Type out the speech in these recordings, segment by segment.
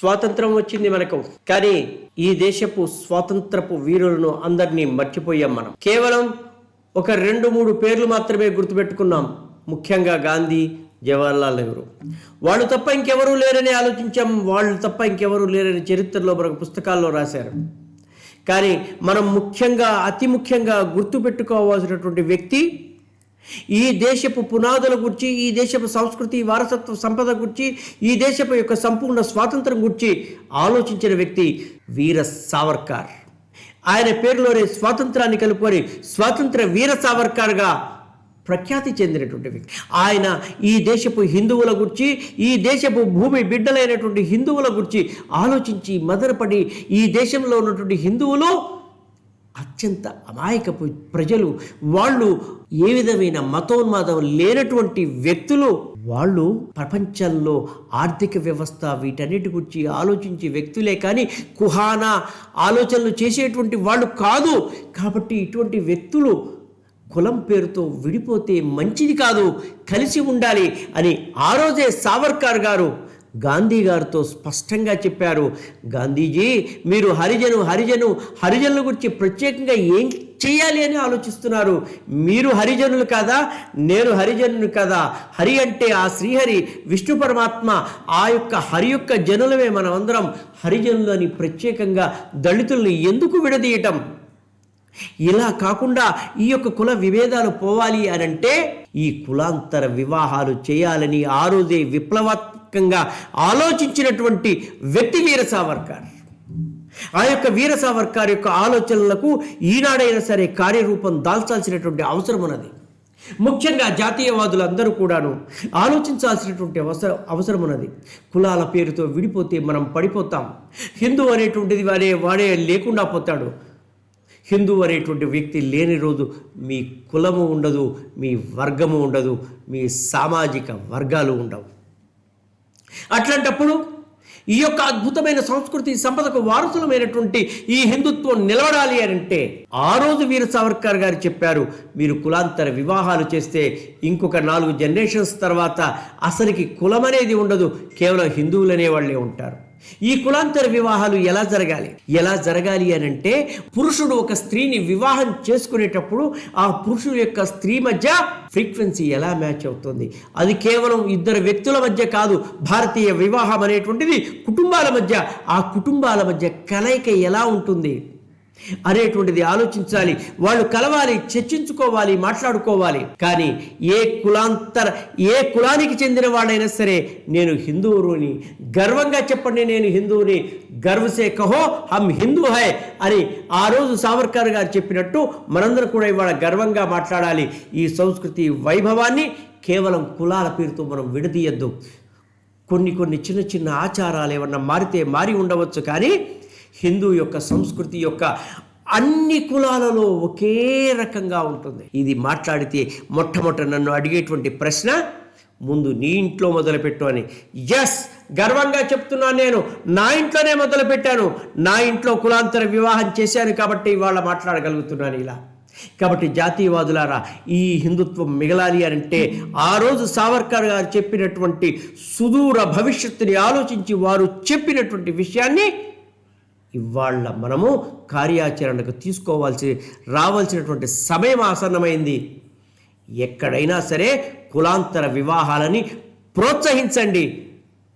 స్వాతంత్రం వచ్చింది మనకు. కానీ ఈ దేశపు స్వాతంత్రపు వీరులను అందరినీ మర్చిపోయాం మనం. కేవలం ఒక రెండు మూడు పేర్లు మాత్రమే గుర్తుపెట్టుకున్నాం. ముఖ్యంగా గాంధీ జవహర్లాల్ నెహ్రూ. వాళ్ళు తప్ప ఇంకెవరూ లేరని ఆలోచించాం. వాళ్ళు తప్ప ఇంకెవరూ లేరని చరిత్రలో మనకు పుస్తకాల్లో రాశారు. కానీ మనం ముఖ్యంగా అతి ముఖ్యంగా గుర్తుపెట్టుకోవాల్సినటువంటి వ్యక్తి ఈ దేశపు పునాదుల గురించి ఈ దేశపు సంస్కృతి వారసత్వ సంపద గురించి ఈ దేశపు యొక్క సంపూర్ణ స్వాతంత్రం గురించి ఆలోచించిన వ్యక్తి వీర సావర్కర్. ఆయన పేరులోనే స్వాతంత్రాన్ని కలుపుకొని స్వాతంత్ర వీర సావర్కర్గా ప్రఖ్యాతి చెందినటువంటి వ్యక్తి. ఆయన ఈ దేశపు హిందువుల గురించి ఈ దేశపు భూమి బిడ్డలైనటువంటి హిందువుల గురించి ఆలోచించి మదనపడి ఈ దేశంలో ఉన్నటువంటి హిందువులు అత్యంత అమాయకపు ప్రజలు. వాళ్ళు ఏ విధమైన మతోన్మాదం లేనటువంటి వ్యక్తులు వాళ్ళు ప్రపంచంలో ఆర్థిక వ్యవస్థ వీటన్నిటి గురించి ఆలోచించే వ్యక్తులే కానీ కుహానా ఆలోచనలు చేసేటువంటి వాళ్ళు కాదు. కాబట్టి ఇటువంటి వ్యక్తులు కులం పేరుతో విడిపోతే మంచిది కాదు. కలిసి ఉండాలి అని ఆ రోజే సావర్కర్ గారు గాంధీ గారితో స్పష్టంగా చెప్పారు. గాంధీజీ మీరు హరిజను హరిజను హరిజనుల గురించి ప్రత్యేకంగా ఏం చేయాలి అని ఆలోచిస్తున్నారు? మీరు హరిజనులు కదా? నేను హరిజనులు కదా? హరి అంటే ఆ శ్రీహరి విష్ణు పరమాత్మ. ఆ యొక్క హరి యొక్క జనులమే మనమందరం హరిజనులు అని ప్రత్యేకంగా దళితుల్ని ఎందుకు విడదీయటం? ఇలా కాకుండా ఈ యొక్క కుల విభేదాలు పోవాలి అని అంటే ఈ కులాంతర వివాహాలు చేయాలని ఆ రోజే విప్లవాత్మకంగా ఆలోచించినటువంటి వ్యక్తి వీర సావర్కర్ ఆ యొక్క వీర సావర్కర్ యొక్క ఆలోచనలకు ఈనాడైనా సరే కార్యరూపం దాల్చాల్సినటువంటి అవసరం ఉన్నది. ముఖ్యంగా జాతీయవాదులందరూ కూడాను ఆలోచించాల్సినటువంటి అవసర అవసరం ఉన్నది. కులాల పేరుతో విడిపోతే మనం పడిపోతాం. హిందూ అనేటువంటిది వాడే వాడే లేకుండా పోతాడు. హిందూ అనేటువంటి వ్యక్తి లేని రోజు మీ కులము ఉండదు మీ వర్గము ఉండదు మీ సామాజిక వర్గాలు ఉండవు. అట్లాంటప్పుడు ఈ యొక్క అద్భుతమైన సంస్కృతి సంపదకు వారసులమైనటువంటి ఈ హిందుత్వం నిలబడాలి అని అంటే ఆ రోజు వీర సావర్కర్ గారు చెప్పారు మీరు కులాంతర వివాహాలు చేస్తే ఇంకొక నాలుగు జనరేషన్స్ తర్వాత అసలుకి కులం అనేది ఉండదు కేవలం హిందువులనే వాళ్ళే ఉంటారు. ఈ కులాంతర వివాహాలు ఎలా జరగాలి? ఎలా జరగాలి అని అంటే పురుషుడు ఒక స్త్రీని వివాహం చేసుకునేటప్పుడు ఆ పురుషుడు యొక్క స్త్రీ మధ్య ఫ్రీక్వెన్సీ ఎలా మ్యాచ్ అవుతుంది? అది కేవలం ఇద్దరు వ్యక్తుల మధ్య కాదు భారతీయ వివాహం అనేటువంటిది కుటుంబాల మధ్య ఆ కుటుంబాల మధ్య కలయిక ఎలా ఉంటుంది? అనేటువంటిది ఆలోచించాలి. వాళ్ళు కలవాలి చర్చించుకోవాలి మాట్లాడుకోవాలి. కానీ ఏ కులాంతర ఏ కులానికి చెందిన వాడైనా సరే నేను హిందువుని గర్వంగా చెప్పండి నేను హిందువుని గర్వసే కహో హమ్ హిందూ హై అని ఆ రోజు సావర్కర్ గారు చెప్పినట్టు మనందరం కూడా ఇవాళ గర్వంగా మాట్లాడాలి. ఈ సంస్కృతి వైభవాన్ని కేవలం కులాల పేరుతో మనం విడదీయద్దు. కొన్ని కొన్ని చిన్న చిన్న ఆచారాలు ఏమన్నా మారితే మారి ఉండవచ్చు కానీ హిందూ యొక్క సంస్కృతి యొక్క అన్ని కులాలలో ఒకే రకంగా ఉంటుంది. ఇది మాట్లాడితే మొట్టమొదట నన్ను అడిగేటువంటి ప్రశ్న ముందు నీ ఇంట్లో మొదలుపెట్టు అని. ఎస్ గర్వంగా చెప్తున్నాను నేను. నా ఇంట్లోనే మొదలుపెట్టాను. నా ఇంట్లో కులాంతర వివాహం చేశాను కాబట్టి ఇవాళ మాట్లాడగలుగుతున్నాను ఇలా. కాబట్టి జాతీయవాదులారా ఈ హిందుత్వం మిగలాలి అని అంటే ఆ రోజు సావర్కర్ గారు చెప్పినటువంటి సుదూర భవిష్యత్తుని ఆలోచించి వారు చెప్పినటువంటి విషయాన్ని ఇవాళ మనము కార్యాచరణకు తీసుకోవాల్సి రావాల్సినటువంటి సమయం ఆసన్నమైంది. ఎక్కడైనా సరే కులాంతర వివాహాలని ప్రోత్సహించండి.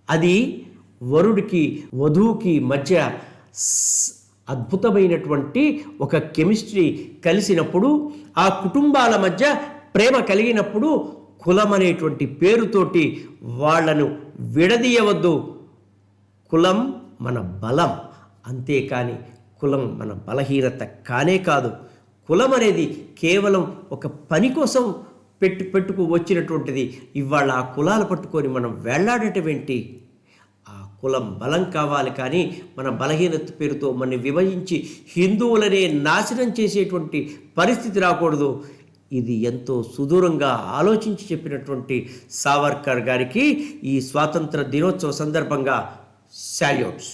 అది వరుడికి వధువుకి మధ్య అద్భుతమైనటువంటి ఒక కెమిస్ట్రీ కలిసినప్పుడు ఆ కుటుంబాల మధ్య ప్రేమ కలిగినప్పుడు కులం అనేటువంటి పేరుతోటి వాళ్ళను విడదీయవద్దు. కులం మన బలం. అంతేకాని కులం మన బలహీనత కానే కాదు. కులం అనేది కేవలం ఒక పని కోసం పెట్టు పెట్టుకు వచ్చినటువంటిది. ఇవాళ ఆ కులాలు పట్టుకొని మనం వెళ్ళాడటమేంటి ఆ కులం బలం కావాలి కానీ మన బలహీనత పేరుతో మన విభజించి హిందువులనే నాశనం చేసేటువంటి పరిస్థితి రాకూడదు. ఇది ఎంతో సుదూరంగా ఆలోచించి చెప్పినటువంటి సావర్కర్ గారికి ఈ స్వాతంత్ర దినోత్సవ సందర్భంగా శాల్యూట్స్.